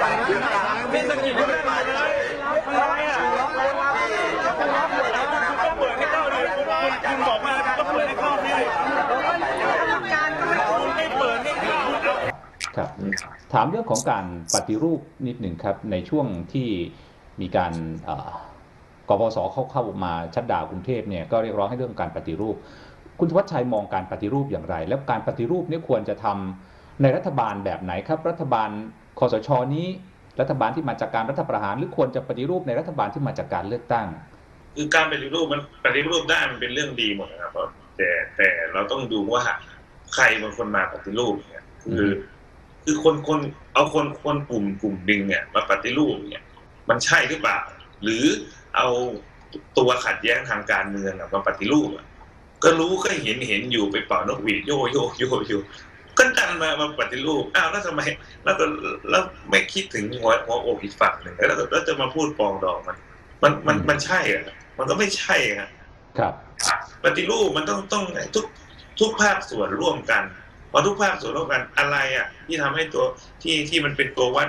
เลยเป็นสกิลเล่นมาเลยอะไรอะคุณก็เปิดให้เข้าเลยคุณบอกมาก็เปิดให้เข้าสิคุณไม่เปิดนี่คือคุณเอาครับถามเรื่องของการปฏิรูปนิดหนึ่งครับในช่วงที่มีการกปสเข้าเข้ามาชัดดาวกรุงเทพเนี่ยก็เรียกร้องให้เรื่องการปฏิรูป คุณธวัชชัยมองการปฏิรูปอย่างไร แล้วการปฏิรูปนี่ควรจะทำในรัฐบาลแบบไหนครับ รัฐบาล คอสชนี้รัฐบาลที่มาจากการรัฐประหาร หรือควรจะปฏิรูปในรัฐบาลที่มาจากการเลือกตั้ง คือการปฏิรูปมันปฏิรูปได้มันเป็นเรื่องดีหมดนะครับแต่แต่เราต้องดูว่าใครเป็นคนมาปฏิรูปเนี่ยคือคือคนคนเอาคนคนกลุ่มกลุ่มหนึ่งเนี่ยมาปฏิรูปเนี่ย มันใช่หรือเปล่า หรือเอาตัวขัดแย้งทางการเมืองอะมาปฏิรูปอะก็รู้ก็เห็นเห็นอยู่ไปเป่านกหวีดโยโยโยโย ก็ดันมามาปฏิรูปอ้าวแล้วทำไมแล้วก็แล้วไม่คิดถึงหัวหัวอกอีกฝั่งหนึ่งแล้วแล้วจะมาพูดปรองดองมัน มันมันมันใช่อะมันก็ไม่ใช่อะครับปฏิรูปมันต้องต้องทุกทุกภาคส่วนร่วมกันพอทุกภาคส่วนร่วมกันอะไรอะ ที่ทำให้ตัวที่ที่มันเป็นตัววัด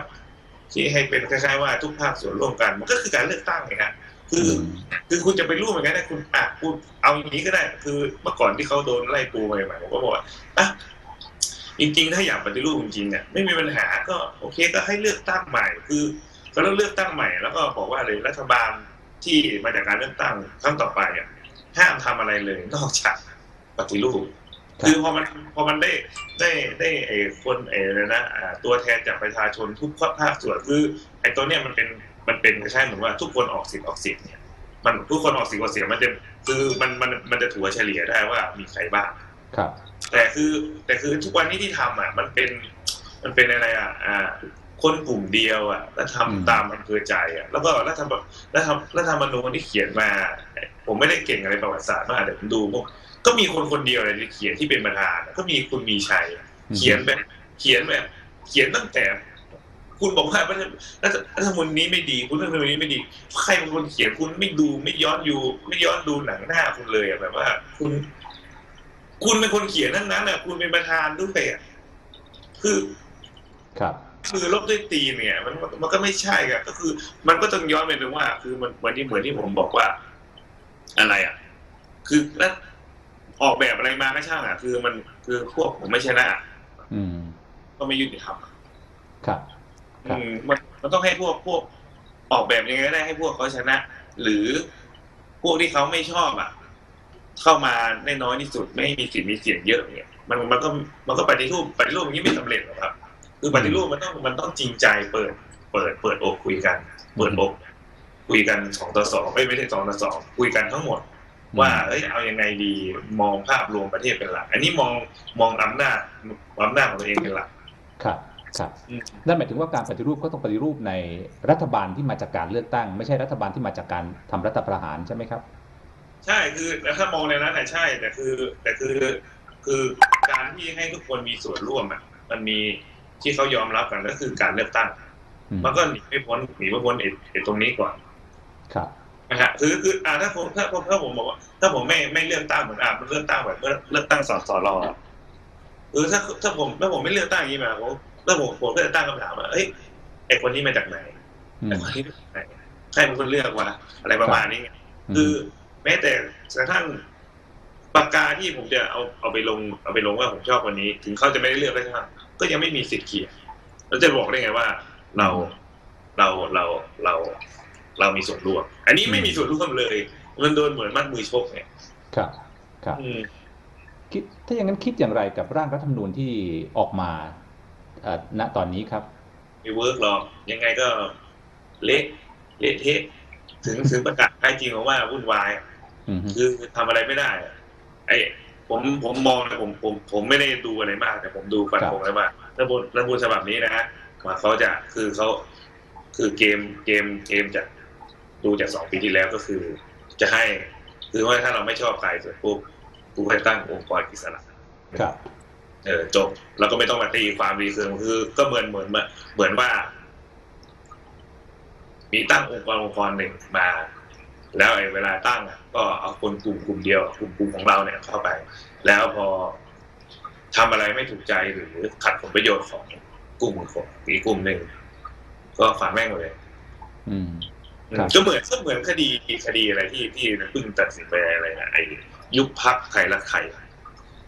ที่ให้เป็นคล้ายๆว่าทุกภาคส่วนร่วมกัน มันก็คือการเลือกตั้งไงฮะคืออคือคุณจะไปร่วมอย่างนั้นนะคุณอะคุณเอาอย่างนี้ก็ได้ คือเมื่อก่อนที่เขาโดนไล่ปูใหม่ๆผมก็บอกว่าอะ จริงๆ ถ้าอยากปฏิรูปจริงๆเนี่ยไม่มีปัญหาก็โอเคก็ให้เลือกตั้งใหม่ คือก็ต้องเลือกตั้งใหม่แล้วก็บอกว่าเลยรัฐบาลที่มาจากการเลือกตั้งครั้งต่อไปอะห้ามทำอะไรเลยนอกจากปฏิรูปครับคือพอมันพอมันได้ได้ได้ไอ้คนไอ้อะไรนะอ่าตัวแทนจากประชาชนทุกภาคส่วนคือไอ้ตัวเนี้ยมันเป็นมันเป็นคล้ายๆเหมือนว่าทุกคนออกสิทธิ์ออกเสียงเนี่ยมันทุกคนออกสิทธิ์ออกเสียงมันจะคือมันมันมันจะถัวเฉลี่ยได้ว่ามีใครบ้างครับ แต่คือ แต่คือทุกวันนี้ที่ทำอะ มันเป็น มันเป็นอะไรอะ อ่า คนกลุ่มเดียวอะ แล้วทำอืมตามอำเภอใจอะ แล้วก็รัฐธรรมรัฐธรรมรัฐธรรมนูญที่เขียนมา ผมไม่ได้เก่งอะไรประวัติศาสตร์มากแต่ผมดูพวกก็มีคนคนเดียวเลยที่เขียนที่เป็นประธาน ก็มีคุณมีชัย เขียนแบบ เขียนแบบ เขียนตั้งแต่ คุณบอกว่ารัฐรัฐรัฐธรรมนูญนี้ไม่ดี คุณรัฐธรรมนูญนี้ไม่ดี ใครเป็นคนเขียนคุณไม่ดูไม่ย้อนอยู่ ไม่ย้อนดูหนังหน้าคุณเลยอะแบบว่า คุณ คุณเป็นคนเขียนทั้งนั้นอะ คุณเป็นประธานด้วยอะคือ ครับ คือลบด้วยตีนเนี่ย มันมันก็ไม่ใช่อะก็คือ มันก็ต้องย้อนไปถึงว่า คือมันเหมือนที่เหมือนที่ผมบอกว่า อะไรอะ คือแล้วออกแบบอะไรมาก็ช่างอะ คือมันคือพวกผมไม่ชนะอืม ก็ไม่ยุติธรรมอะครับครับอืมมันมันต้องให้พวกพวกออกแบบยังไงก็ได้ให้พวกเขาชนะ หรือพวกที่เขาไม่ชอบอะ เข้ามาได้น้อยที่สุด ไม่มีสิทธิ์มีเสียงเยอะเนี่ยมันมันก็มันก็ปฏิรูปปฏิรูปอย่างนี้ไม่สำเร็จหรอกครับ คือปฏิรูปมันต้องมันต้องจริงใจเปิด เปิดเปิดอกคุยกันเปิดอกคุยกันสองต่อสองไม่ไม่ใช่สองต่อสองคุยกันทั้งหมด ว่าเอ้ยเอายังไงดีมองภาพรวมประเทศเป็นหลัก อันนี้มองมองอำนาจอำนาจของตัวเองเป็นหลักครับครับอืมนั่นหมายถึงว่าการปฏิรูปก็ต้องปฏิรูปในรัฐบาลที่มาจากการเลือกตั้ง ไม่ใช่รัฐบาลที่มาจากการทำรัฐประหารใช่ไหมครับ ใช่คือถ้ามองในนั้นน่ะใช่ แต่คือ แต่คือคือการที่ให้ทุกคนมีส่วนร่วมอะมันมีที่เขายอมรับกันก็คือการเลือกตั้งอืมมันก็หนีไม่พ้นหนีไม่พ้นไอ้ไอ้ตรงนี้ก่อน ครับนะฮะคือคืออ่าถ้าผมถ้าผมถ้าผมบอกว่า ถ้าผมไม่ไม่เลือกตั้งเหมือนอ่ามันเลือกตั้งแบบเมื่อเลือกตั้งสสรอะเออถ้าถ้าผมถ้าผมไม่เลือกตั้งอย่างนี้มาผมแล้วผมผมก็จะตั้งคำถามว่าเอ้ยไอ้คนนี้มาจากไหนอืไอ้มคนนี้มาจากไหนใครเป็นคนเลือกวะอะไรประมาณนี้ไงมคือ แม้แต่กระทั่งปากกาที่ผมจะเอาเอาไปลงเอาไปลงว่าผมชอบคนนี้ ถึงเขาจะไม่ได้เลือกก็ช่างก็ยังไม่มีสิทธิ์เขียนเราจะบอกได้ไงว่าเราเราเราเราเรามีส่วนร่วม อันนี้ไม่มีส่วนร่วมเลย มันโดนเหมือนมัดมือชกเนี่ยครับ ครับอืมคิดถ้าอย่างนั้นคิดอย่างไรกับร่างรัฐธรรมนูญที่ออกมาเอ่อณตอนนี้ครับไม่เวิร์กหรอกยังไงก็เละเละเทะถึงถึงประกาศใกล้จริงออกว่าวุ่นวายอะอืมฮึ คือทำอะไรไม่ได้อะไอ้ผมผมมองนะผมผมผมไม่ได้ดูอะไรมาก แต่ผมดูฟันครับธงแล้วว่ารัฐบุรัฐบุญฉบับนี้นะฮะว่าเขาจะคือเขาคือเกมเกมเกมจากดูจากสองปีที่แล้วก็คือ จะให้ คือว่าถ้าเราไม่ชอบใครเสร็จปุ๊บกูให้ตั้งองค์กรอิสระครับเออจบแล้วก็ไม่ต้องมาตีความรีเคิงคือ ก็เหมือนเหมือนเหมือนว่า มีตั้งองค์กรองค์กรหนึ่งมา แล้วไอ้เวลาตั้งอะก็เอาคนกลุ่มกลุ่มเดียวกลุ่มกลุ่มของเราเนี่ยเข้าไป แล้วพอทำอะไรไม่ถูกใจหรือขัดผลประโยชน์ของกลุ่มของอีกกลุ่มหนึ่งก็ฝาแม่งเลย อืมครับก็เหมือนก็เหมือนคดีคดีอะไรที่ที่เพิ่งตัดสินไปอะไรนะไอ้ยุบพักไทยรักไทย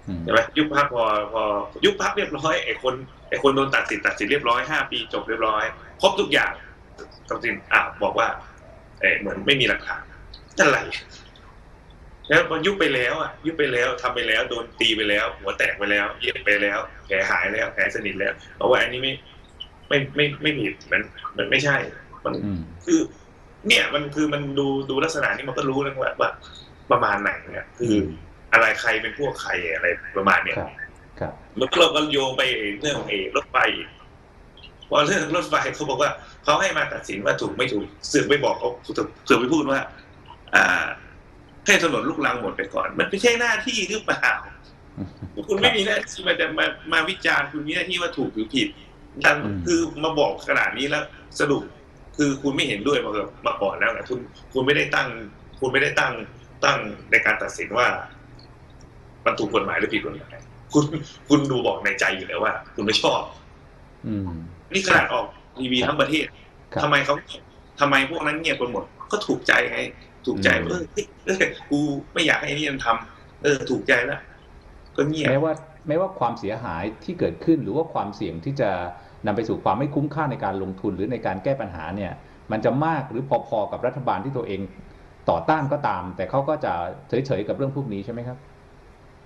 อืมใช่ไหมยุบพักพอพอยุบพักเรียบร้อยไอ้คนไอ้คนโดนตัดสินตัดสินเรียบร้อยห้าปีจบเรียบร้อยครบทุกอย่างตัดสินอะบอกว่าเออเหมือนไม่มีหลักฐาน อะไรแล้วพอยุบไปแล้วอะ ยุบไปแล้วทำไปแล้ว โดนตีไปแล้ว หัวแตกไปแล้วเย็บไปแล้วแผลหายแล้วแผลสนิทแล้วเพราะว่าอันนี้ไม่ไม่ไม่ไม่ผิดมันมันไม่ใช่ มันอืมคือ เนี่ยมันคือมันดูดูลักษณะนี้มันก็รู้แล้วว่าว่าประมาณไหนเนี่ยคืออะไรใครเป็นพวกใครอะไรประมาณเนี้ยครับครับแล้วเราก็โยงไปเรื่องเอรถไฟอีกพอเรื่องรถไฟเขาบอกว่าเขาให้มาตัดสินว่าถูกไม่ถูกเสือกไปบอกเขาเสือกไปพูดว่าอ่า ให้ถนนลูกรังหมดไปก่อน มันไม่ใช่หน้าที่หรือเปล่าคุณไม่มีหน้าที่มาจะมามาวิจารณ์คุณมีหน้าที่ว่าถูกหรือผิดดังอืมคือมาบอกขนาดนี้แล้วสรุปคือคุณไม่เห็นด้วยมากับมาก่อนแล้วนะคุณคุณไม่ได้ตั้ง คุณไม่ได้ตั้งตั้งในการตัดสินว่ามันถูกกฎหมายหรือผิดกฎหมายคุณคุณดูบอกในใจอยู่แล้วว่า คุณไม่ชอบ อืม นี่ขนาดออกทีวีทั้งประเทศครับทำไมเขาทำไมพวกนั้นเงียบกันหมด ก็ถูกใจไง ถูกใจอืมเออเฮ้ยเออกูไม่อยากให้ไอ้นี่มันทำเออ ถูกใจแล้วก็เงียบแม้ว่าแม้ว่าความเสียหายที่เกิดขึ้นหรือว่าความเสี่ยงที่จะนำไปสู่ความไม่คุ้มค่าในการลงทุนหรือในการแก้ปัญหาเนี่ย มันจะมากหรือพอๆกับรัฐบาลที่ตัวเองต่อต้านก็ตาม แต่เขาก็จะเฉยๆกับเรื่องพวกนี้ใช่ไหมครับ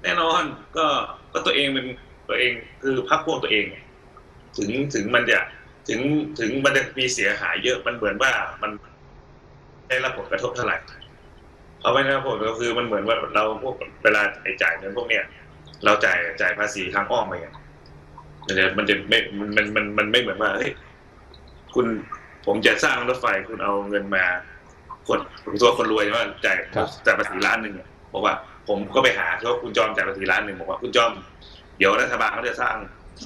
แน่นอนก็ก็ตัวเองเป็นตัวเองคือพักพวกตัวเอง ถึงถึงมันจะถึงถึงมันจะมีเสียหายเยอะมันเหมือนว่ามัน ได้รับผลกระทบเท่าไหร่เอาไว้นะผมก็คือมันเหมือนว่าเราพวกเวลาไอ้จ่ายเงินพวกเนี้ยเราจ่ายจ่ายภาษีทางอ้อมไปไงมันจะมันจะไม่มันมันมันมันไม่เหมือนว่าเฮ้ยคุณผมจะสร้างรถไฟคุณเอาเงินมาคนตัวคนรวยใช่ไหมจ่ายครับจ่ายภาษีล้านหนึ่งเนี่ยบอกว่า ผมก็ไปหาเขาคุณจอมจ่ายภาษีล้านหนึ่งบอกว่าคุณจอมเดี๋ยวรัฐบาลเขาจะสร้าง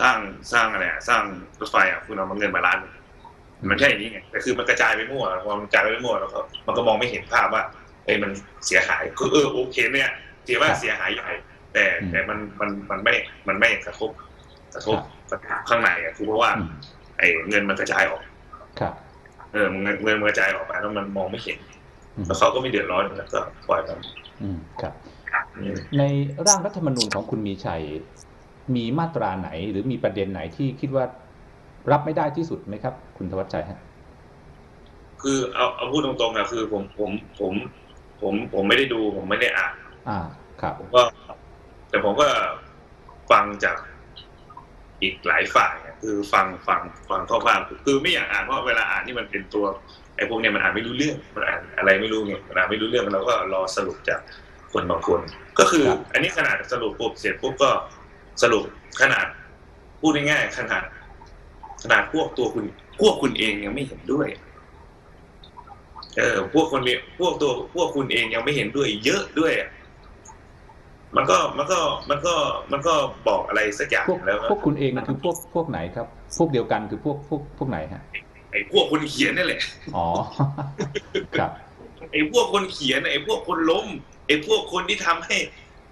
สร้างสร้างอะไรอะสร้างรถไฟอะคุณเอามาเงินมาล้านหนึ่ง มันใช่อย่างนี้ไงแต่คือมันกระจายไปมั่วพอมันกระจายไปมั่วแล้วก็มันก็มองไม่เห็นภาพว่าเอ้ยมันเสียหายคือเออโอเคเนี่ยถือว่าครับเสียหายใหญ่แต่อืมแต่มันมันมันไม่มันไม่กระทบกระทบกระทบข้างในอะคือเพราะว่าอืมไอ้เงินมันกระจายออกครับเออเงินเงินมันกระจายออกไปแล้วมันมองไม่เห็นอืมแล้วเขาก็ไม่เดือดร้อนแล้วก็ปล่อยมันอืมครับอืมในร่างรัฐธรรมนูญของคุณมีชัย มีมาตราไหน หรือมีประเด็นไหนที่คิดว่า รับไม่ได้ที่สุดไหมครับ คุณธวัชชัยฮะคือเอาเอาพูดตรงๆอะคือผมผมผมผมผมไม่ได้ดูผมไม่ได้อ่านอ่า ครับผมก็แต่ผมก็ฟังจากอีกหลายฝ่ายอะคือฟังฟังฟังข้อความคือไม่อยากอ่านเพราะเวลาอ่านนี่มันเป็นตัวไอ้พวกเนี้ยมันอ่านไม่รู้เรื่องมันอ่านอะไรไม่รู้ไงมันอ่านไม่รู้เรื่องเราก็รอสรุปจากคนบางคน ก็คือครับอันนี้ขนาดสรุปปุ๊บเสร็จปุ๊บก็สรุปขนาดพูดง่ายๆขนาด ขนาดพวกตัวคุณพวกคุณเองยังไม่เห็นด้วย เออ พวกคนเนี้ยพวกตัวพวกคุณเองยังไม่เห็นด้วย เยอะด้วยอะมันก็มันก็มันก็มันก็บอกอะไรสักอย่างพวกแล้วว่าพวกคุณเองคือพวกพวกไหนครับ พวกเดียวกันคือพวกพวกพวกไหนฮะไอ้พวกคนเขียนนั่นแหละ อ๋อ ครับ ไอ้พวกคนเขียน ไอ้พวกคนล้ม ไอ้พวกคนที่ทำให้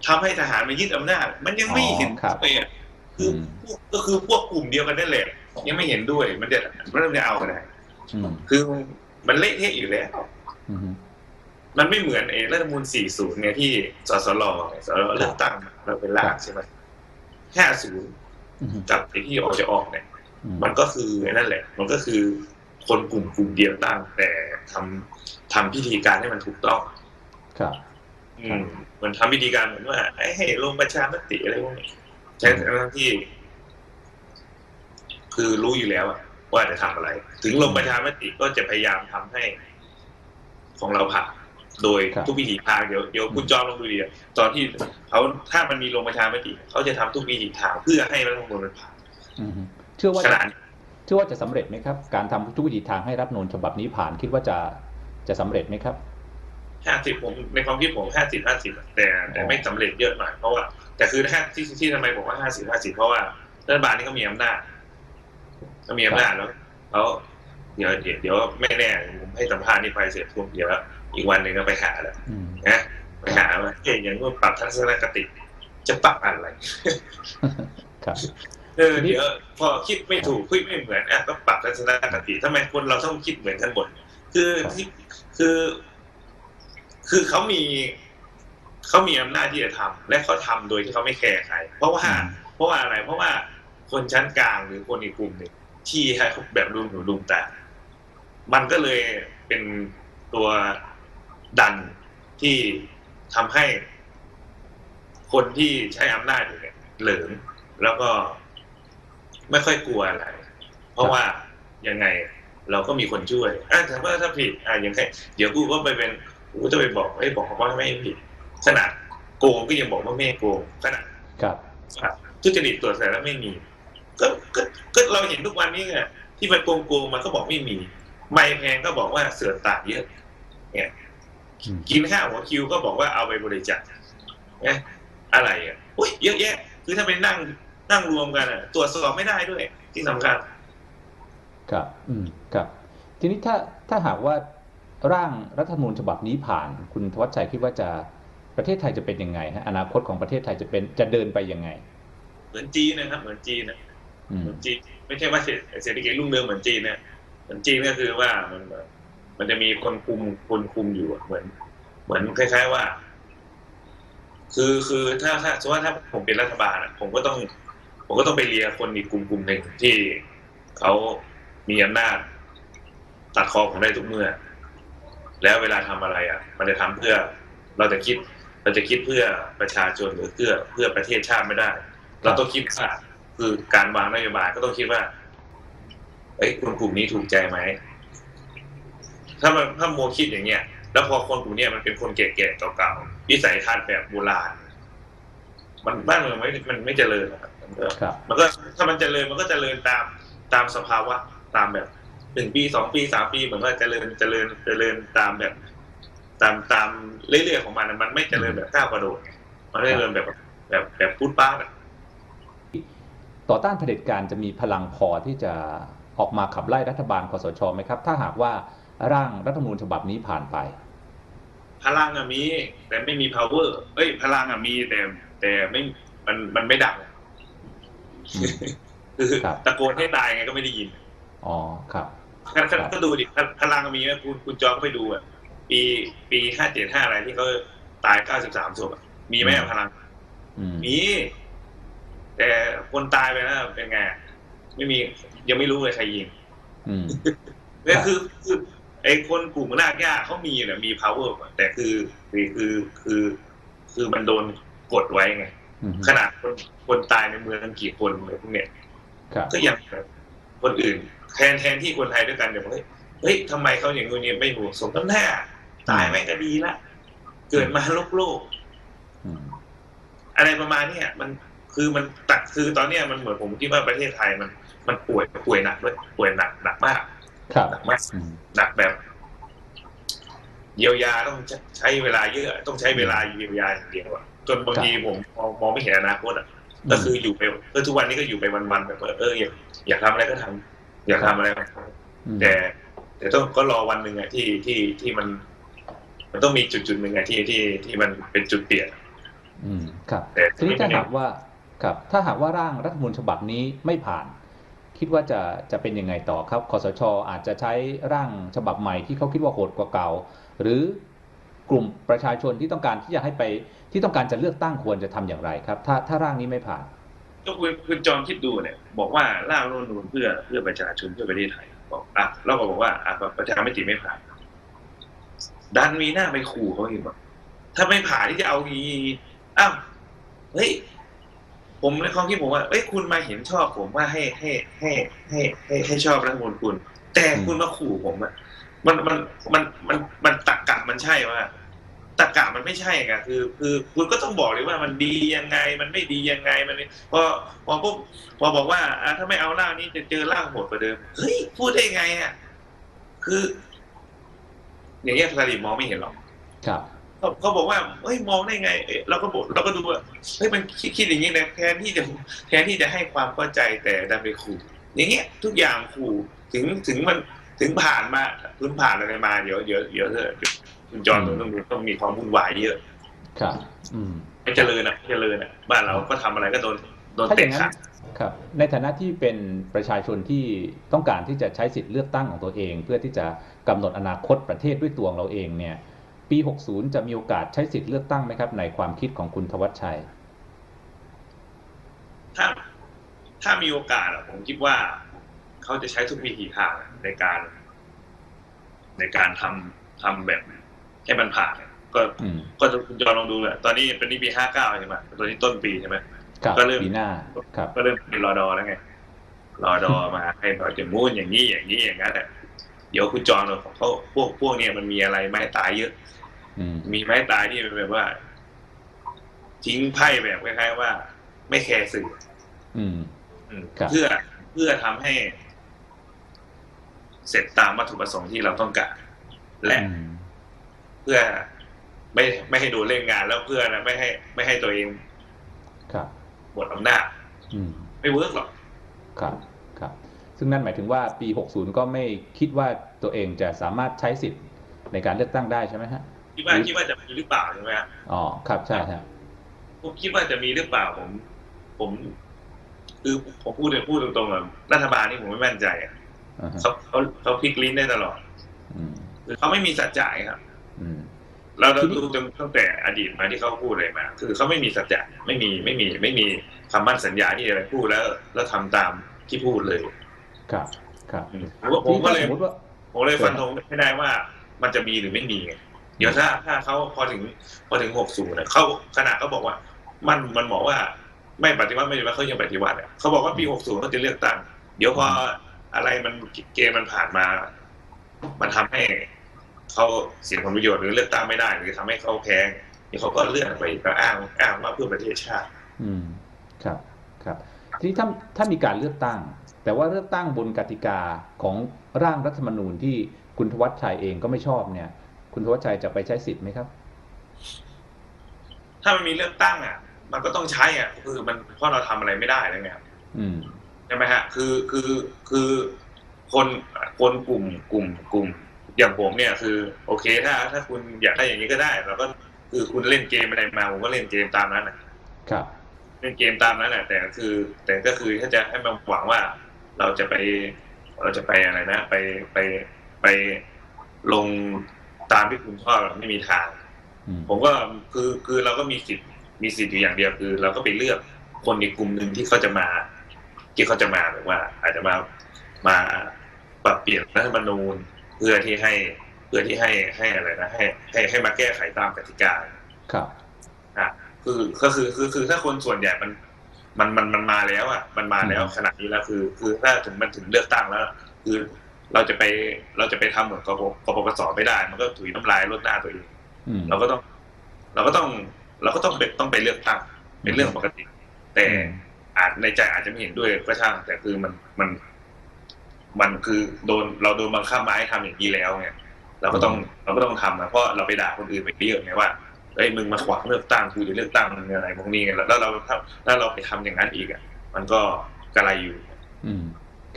ทำให้ทหารมายึดอำนาจ มันยังไม่เห็นอ๋อครับด้วยอะคืออมพวกก็คือพวกกลุ่มเดียวกันนั่นแหละ ยังไม่เห็นด้วย มันจะมันจะเอาอะไรอืมคือมันเละเทะอยู่แล้วอืมมันไม่เหมือนไอ้รัฐธรรมนูล40 เนี่ยที่สสลสสลเลือกตั้งเราเป็นล่างใช่ไหม50อืมกับไอ้ที่ออกจะออกเนี่ยอืมมันก็คือไอ้นั่นแหละ มันก็คือคนกลุ่มกลุ่มเดียวตั้ง แต่ทำทำพิธีการให้มันถูกต้อง ครับ อืมมันทำพิธีการเหมือนว่าไอ้ให้ลงประชามติอะไรพวกนี้ใช่ทั้งที่ คือรู้อยู่แล้วอะว่าจะทำอะไร ถึงลงประชามติก็จะพยายามทำให้ ของเราผ่านโดยครับทุกวิถีทางเดี๋ยวเดี๋ยวคุณจอมลองดูดีอะตอนที่เขาถ้ามันมีลงประชามติเขาจะทำทุกวิถีทางเพื่อให้รัฐธรรมนูญมันผ่านอืมเชื่อว่าขจะนาดเชื่อว่าจะสำเร็จไหมครับ การทำทุกวิถีทางให้รัฐธรรมนูญฉบับนี้ผ่านคิดว่าจะจะสำเร็จไหมครับห้าสิบผมในความคิดผมห้าสิบห้าสิบแต่แต่ไม่สำเร็จเยอะหน่อยเพราะว่าแต่คือถ้าที่ที่ทำไมบอกว่าห้าสิบห้าสิบเพราะว่ารัฐบาลนี่เขามีอำนาจ เขามีอำนาจแล้วเขาเดี๋ยวเดี๋ยวเดี๋ยวไม่แน่ผมให้สัมภาษณ์นี่ไปเสร็จทุกเดี๋ยวอีกวันหนึ่งก็ไปหาแล้วอืมนะไปหาว่าเอ๊ะอย่างว่าปรับทัศนคติจะปรับอะไรครับเออเดี๋ยวพอคิดไม่ถูกคิดไม่เหมือนอะก็ปรับทัศนคติทำไมคนเราต้องคิดเหมือนกันหมดคือที่คือ คือเขามีเขามีอำนาจที่จะทำและเขาทำโดยที่เขาไม่แคร์ใครเพราะว่าอืมเพราะว่าอะไร เพราะว่าคนชั้นกลางหรือคนอีกกลุ่มหนึ่ง ที่ให้แบบรุมหนูรุมตา มันก็เลยเป็นตัวดันที่ทำให้คนที่ใช้อำนาจอยู่เนี่ยเหลิงแล้วก็ไม่ค่อยกลัวอะไร เพราะว่ายังไงเราก็มีคนช่วยอะแต่ว่าถ้าผิดอะยังไงเดี๋ยวกูก็ไปเป็นกูจะไปบอกไอ้บอกเขาว่าไม่ผิด ขนาดโกงก็ยังบอกว่าไม่โกงขนาดครับทุจริตตรวจสอบแล้วไม่มี ก็ก็ก็เราเห็นทุกวันนี้ไงที่มันโกงโกงๆมันก็บอกไม่มี ไม่แพงก็บอกว่าเสือตากเยอะ เนี่ยอืมกินข้าวหัวคิวก็บอกว่าเอาไปบริจาคเนี่ยอะไรอะอุ้ยเยอะแยะ คือถ้าไปนั่งนั่งรวมกันอะ ตรวจสอบไม่ได้ด้วย ที่สำคัญ ครับ อืมครับ ทีนี้ถ้าถ้าหากว่าร่างรัฐธรรมนูญฉบับนี้ผ่าน คุณธวัชชัยคิดว่าจะประเทศไทยจะเป็นยังไงฮะอนาคตของประเทศไทยจะเป็นจะเดินไปยังไง เหมือนจีนนะครับ เหมือนจีนอะอื เหมือนจีนไม่ใช่ว่าเศรษฐกิจรุ่งเรืองเหมือนจีนนะเหมือนจีนก็คือว่ามันมันจะมีคนคุมคนคุมอยู่เหมือน เหมือนคล้าย ๆว่า คือคือถ้าถ้าสมมติว่าถ้าผมเป็นรัฐบาลอะผมก็ต้อง ผมก็ต้องไปเลียคนอีกกลุ่มกลุ่มหนึ่งที่เขามีอำนาจตัดคอผมได้ทุกเมื่อ แล้วเวลาทำอะไร อะ มันจะทำเพื่อเราจะคิด เราจะคิดเพื่อประชาชนหรือเพื่อเพื่อประเทศชาติไม่ได้ เราต้องคิดว่า คือการวางนโยบายก็ต้องคิดว่าเอ้ยคนกลุ่มนี้ถูกใจไหมถ้ามันถ้าโมคิดอย่างเงี้ย แล้วพอคนกลุ่มเนี้ยมันเป็นคนแก่ๆเก่าๆวิสัยทัศน์แบบโบราณมันบ้านเมืองไม่มันไม่เจริญอะครับมันก็ครับมันก็ถ้ามันเจริญมันก็เจริญตามตามสภาวะตามแบบหนึ่งปีสองปีสามปีเหมือนว่าเจริญเจริญเจริญตามแบบ ตามตามเรื่อยๆของมันอะมันไม่เจริญแบบก้าวกระโดดไงมันไม่เจริญแบบแบบแบบพูดป้าดอะ ต่อต้านเผด็จการจะมีพลังพอที่จะออกมาขับไล่รัฐบาลคสชไหมครับ ถ้าหากว่าร่างรัฐธรรมนูญฉบับนี้ผ่านไป พลังอะมี แต่ไม่มี power เอ้ย พลังอะมีแต่แต่ไม่มันมันไม่ดังอืมคือครับตะโกนให้ตายไงก็ไม่ได้ยิน อ๋อครับก็ก็ก็ดูดิพพลังมีไหมคุณคุณจอก็ไปดูอะปีปีห้าเจ็ดห้าอะไรที่เขาตายเก้าสิบสามศพอะมีไหมอะพลังอืมมี แต่คนตายไปแล้วเป็นไงไม่มียังไม่รู้เลยใครยิงอืมนี่ครับคือคือไอ้คนกลุ่มรากหญ้าเขามีแหละมี power กว่าแต่คือคือคือคือ คือมันโดนกดไว้ไงอืมขนาดคนคนตายในเมืองกี่คนเลยพวกเนี้ยครับก็ยังแบบคนอื่น แทนแทนที่คนไทยด้วยกันเนี่ยบอกเฮ้ยเฮ้ยทำไมเขาอย่างงู้นเนี่ยไม่หูสมน้ำหน้า ตายไม่งก็ดีละเกิดมาโลกโลกอืมอะไรประมาณเนี้ยมันคือมันตัด คือตอนเนี้ยมันเหมือนผมคิดว่าประเทศไทยมันมันป่วยป่วยหนักด้วยป่วยหนักหนักมากครับหนักมากอืมหนักแบบ เยียวยาต้องใช้เวลาเยอะต้องใช้เวลาเยียวยาอย่างเดียวอะจนบางทีผมมองมองไม่เห็นอนาคตอะก็คืออยู่ไปก็ทุกวันนี้ก็อยู่ไปวันๆแบบว่าเอออยากอยากทำอะไรก็ทำอยากทำอะไรก็ทำอืมแต่แต่ต้องก็รอวันหนึ่งอะที่ที่ที่มัน มันต้องมีจุดจุดๆหนึ่งอะที่ที่ที่มันเป็นจุดเปลี่ยน อืมครับแต่ทีนี้ถ้าหากว่า ครับถ้าหากว่าร่างรัฐมนูญฉบับนี้ไม่ผ่าน คิดว่าจะจะเป็นยังไงต่อครับคอสชอาจจะใช้ร่างฉบับใหม่ที่เขาคิดว่าโหดกว่าเก่า หรือกลุ่มประชาชนที่ต้องการที่จะให้ไปที่ต้องการจะเลือกตั้งควรจะทำอย่างไรครับ ถ้าถ้าร่างนี้ไม่ผ่านก็คุณคุณจอมคิดดูเนี่ยบอกว่าร่างรัฐมนูญเพื่อเพื่อประชาชนเพื่อประเทศไทยบอกอะเราก็บอกว่าอะประชามติไม่ผ่าน ดันมีหน้าไปขู่เขาอีกบอกถ้าไม่ผ่านที่จะเอาอีอ้าวเฮ้ย ผมในความคิดผมว่าเอ้ยคุณมาเห็นชอบผมว่าให้ให้ให้ให้ให้ให้ชอบรัฐมนคุณ แต่คุณมาขู่ผมอะมันมันมันมันมันตักกะมันใช่ว่าตักกะมันไม่ใช่ไงคือ คือคุณก็ต้องบอกเลยว่ามันดียังไง มันไม่ดียังไงมันพอพอปุ๊บพอบอกว่าอถ้าไม่เอาร่างนี้จะเจอร่างโหดกว่าเดิมเฮ้ยพูดได้ไงอะคือ อย่างเงี้ยสลิมมองไม่เห็นหรอกครับ เขาเขาบอกว่าเฮ้ยมองได้ไงเอ้ยเราก็บอกเราก็ดูว่าเฮ้ยมันคิดคิดอย่างนี้นะแทนที่จะแทนที่จะให้ความเข้าใจแต่ดันไปขู่อย่างเงี้ยทุกอย่างขู่ถึงถึงมันถึงผ่านมาถึงผ่านอะไรมาเดี๋ยวเดี๋ยวเดี๋ยวเถอะคุณจอห์นต้องต้องมีความวุ่นวายเยอะ ครับ อืมไม่เจริญอะไม่เจริญอะบ้านเราก็ทำอะไรก็โดนโดนถ้าอเตะย่างนั้ขานครับ ในฐานะที่เป็นประชาชนที่ต้องการที่จะใช้สิทธิ์เลือกตั้งของตัวเอง เพื่อที่จะกำหนดอนาคตประเทศด้วยตัวของเราเองเนี่ย ปี 60 จะมีโอกาสใช้สิทธิ์เลือกตั้งไหมครับ ในความคิดของคุณธวัชชัย ถ้าถ้ามีโอกาสอะผมคิดว่า เขาจะใช้ทุกวิธีทางในการ ในการทำทำแบบให้มันผ่านก็อืมก็คุณจอห์นลองดูแหละตอนนี้เป็นนี่ปีห้าเก้าใช่ไหมตอนนี้ต้นปีใช่ไหมครับก็เริ่มปีหน้าครับก็เริ่มเป็นรอดอแล้วไงรอดอมาให้เราจะมูนอย่างนี้อย่างนี้อย่างนั้นอะเดี๋ยวคุณจอห์นเขาพวกพวกเนี้ยมันมีอะไรไม้ตายเยอะอื มมีไม้ตายที่เป็นแบบว่า ทิ้งไพ่แบบคล้ายๆว่า ไม่แคร์สื่ออืมอืมครับเพื่อเพื่อทำให้ เสร็จตามวัตถุประสงค์ที่เราต้องการ และอืมเพื่อไม่ไม่ให้โดนเล่นงานแล้วเพื่อนะไม่ให้ ไม่ให้ตัวเองครับหมดอำนาจอืมไม่เวิร์กหรอกครับครับ ซึ่งนั่นหมายถึงว่าปี 60 ก็ไม่คิดว่าตัวเองจะสามารถใช้สิทธิ์ในการเลือกตั้งได้ใช่ไหมฮะ คิดว่าคิดว่าจะมีหรือเปล่าใช่ไหมฮะอ๋อครับใช่ฮะผมคิดว่าจะมีหรือเปล่าผม ผมคือผมพูดเลยพูดตรงๆอะรัฐบาลนี่ผมไม่มั่นใจอะอ่าฮะเขาเขาเขาพลิกลิ้นได้ตลอดอืมคือเขาไม่มีสัจจะครับอืมเราเราทีนี้ดูจนตั้งแต่อดีตมาที่เขาพูดอะไรมา คือเขาไม่มีสัจจะไม่มีไม่มี ไม่มีคำมั่นสัญญาที่อะไรพูดแล้ว แล้วทำตามที่พูดเลย ครับ ครับอืมผมก็ผมก็เลยทีนี้ถ้าสมมติว่าผมเลยฟันธงไม่ได้ว่ามันจะมีหรือไม่มีไง เดี๋ยวถ้าถ้าเขาพอถึงพอถึงหกศูนย์เขาขนาดเขาบอกว่า มันมันบอกว่าไม่ปฏิวัติไม่ปฏิวัติเขายังปฏิวัติอะเขาบอกว่าปีหกศูนย์เขาจะเลือกตั้งเดี๋ยวพออะไรมันเกมมันผ่านมา มันทำให้เขาเสียผลประโยชน์หรือเลือกตั้งไม่ได้หรือทำให้เขาแพ้เดี๋ยวเขาก็เลื่อนไปก็อ้างอ้างว่าเพื่อประเทศชาติ อืมครับครับ ทีนี้ถ้าถ้ามีการเลือกตั้ง แต่ว่าเลือกตั้งบนกติกาของร่างรัฐธรรมนูญที่คุณธวัชชัยเองก็ไม่ชอบเนี่ย คุณธวัชชัยจะไปใช้สิทธิ์ไหมครับ ถ้ามันมีเลือกตั้งอะ มันก็ต้องใช้อะ คือมันเพราะเราทำอะไรไม่ได้แล้วไงครับอืมใช่ไหมฮะ คือคือคือคนคนกลุ่มกลุ่มกลุ่ม อย่างผมเนี่ย คือ โอเค ถ้า ถ้าคุณอยากได้อย่างนี้ก็ได้เราก็คือคุณเล่นเกมอะไรมาผมก็เล่นเกมตามนั้นน่ะครับเล่นเกมตามนั้นแหละแต่คือ แต่ก็คือถ้าจะให้มันหวังว่าเราจะไป เราจะไปอะไรนะ ไปไปไปลง ตามที่คุณชอบไม่มีทางอืมผมก็คือคือเราก็มีสิทธิ์มีสิทธิ์อยู่อย่างเดียวคือ เราก็ไปเลือกคนอีกกลุ่มหนึ่งที่เขาจะมา ที่เขาจะมาแบบว่า อาจจะมามาปรับเปลี่ยนรัฐธรรมนูญเพื่อที่ให้เพื่อที่ให้ให้อะไรนะให้ให้ให้มาแก้ไขตามกติกาครับอะคือก็คือคือคือถ้าคนส่วนใหญ่มันมันมันมันมาแล้วอะมันมาแล้วอืมขนาดนี้แล้วคือ คือถ้าถึงมันถึงเลือกตั้งแล้ว คือ เราจะไปเราจะไปทำเหมือนกบกปปสไม่ได้ มันก็ถุยน้ำลายลดหน้าตัวเองอืมเราก็ต้อง เราก็ต้อง เราก็ต้องไปต้องไปเลือกตั้งเป็นเรื่องปกติ แต่อาจในใจอาจจะไม่เห็นด้วยก็ช่าง แต่คือมันมัน มันคือโดนเราโดนบังคับมาให้ทำอย่างนี้แล้วไงเราก็ต้องเราก็ต้องทำนะเพราะเราไปด่าคนอื่นไปเยอะไงว่าเฮ้ยมึงมาขวางเลือกตั้งกูจะเลือกตั้งมึงอะไรพวกนี้ไงแล้วแล้วเราถ้าถ้าเราไปทำอย่างนั้นอีกอะ มันก็กระไรอยู่ อืม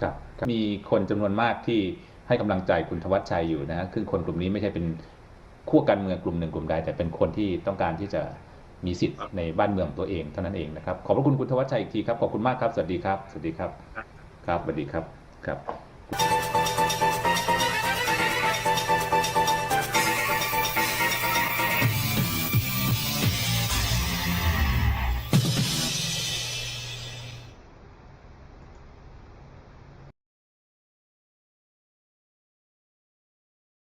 ครับครับมีคนจำนวนมากที่ให้กำลังใจคุณธวัชชัยอยู่นะฮะคือคนกลุ่มนี้ไม่ใช่เป็นขั้วการเมืองกลุ่มหนึ่งกลุ่มใด แต่เป็นคนที่ต้องการที่จะมีสิทธิ์ในบ้านเมืองของตัวเองเท่านั้นเองนะครับ ขอบพระคุณคุณธวัชชัยอีกทีครับ ขอบคุณมากครับ สวัสดีครับ สวัสดีครับ ครับ สวัสดีครับ ครับ